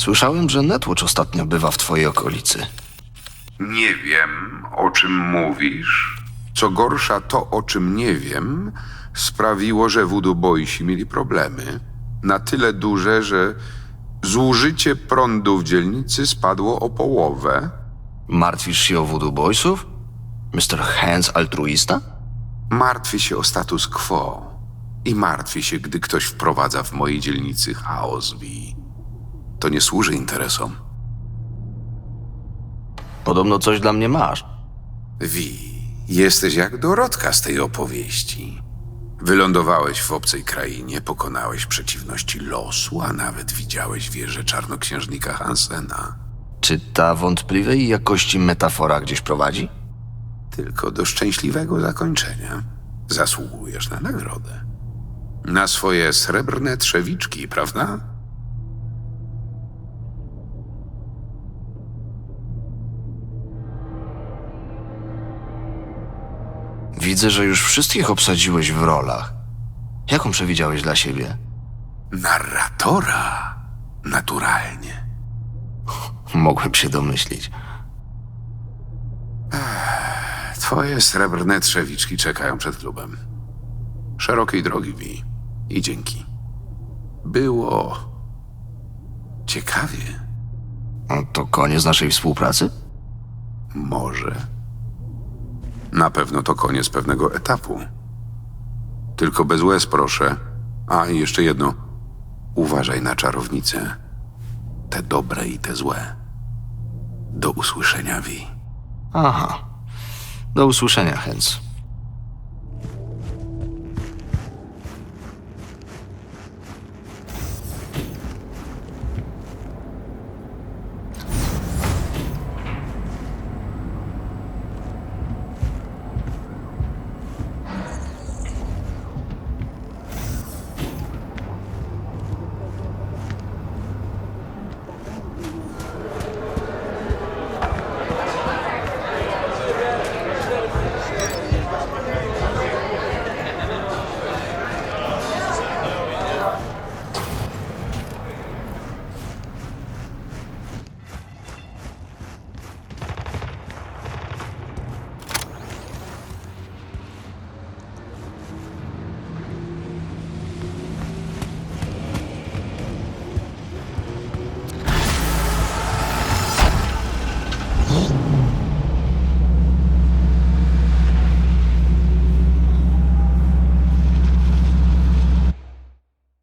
Słyszałem, że Netwatch ostatnio bywa w twojej okolicy. Nie wiem, o czym mówisz. Co gorsza, to o czym nie wiem, sprawiło, że Voodoo Boysi mieli problemy. Na tyle duże, że zużycie prądu w dzielnicy spadło o połowę. Martwisz się o Voodoo Boysów? Mr. Hands altruista? Martwię się o status quo. I martwię się, gdy ktoś wprowadza w mojej dzielnicy chaos, Wi. To nie służy interesom. Podobno coś dla mnie masz. Wi, jesteś jak Dorotka z tej opowieści. Wylądowałeś w obcej krainie, pokonałeś przeciwności losu, a nawet widziałeś wieżę czarnoksiężnika Hansena. Czy ta wątpliwej jakości metafora gdzieś prowadzi? Tylko do szczęśliwego zakończenia zasługujesz na nagrodę. Na swoje srebrne trzewiczki, prawda? Widzę, że już wszystkich obsadziłeś w rolach. Jaką przewidziałeś dla siebie? Narratora. Naturalnie. Mogłem się domyślić. Twoje srebrne trzewiczki czekają przed klubem. Szerokiej drogi, Wi. I dzięki. Było ciekawie. No to koniec naszej współpracy? Może. Na pewno to koniec pewnego etapu. Tylko bez łez, proszę. A i jeszcze jedno. Uważaj na czarownice. Te dobre i te złe. Do usłyszenia, Wi. Aha. Do usłyszenia, Hans.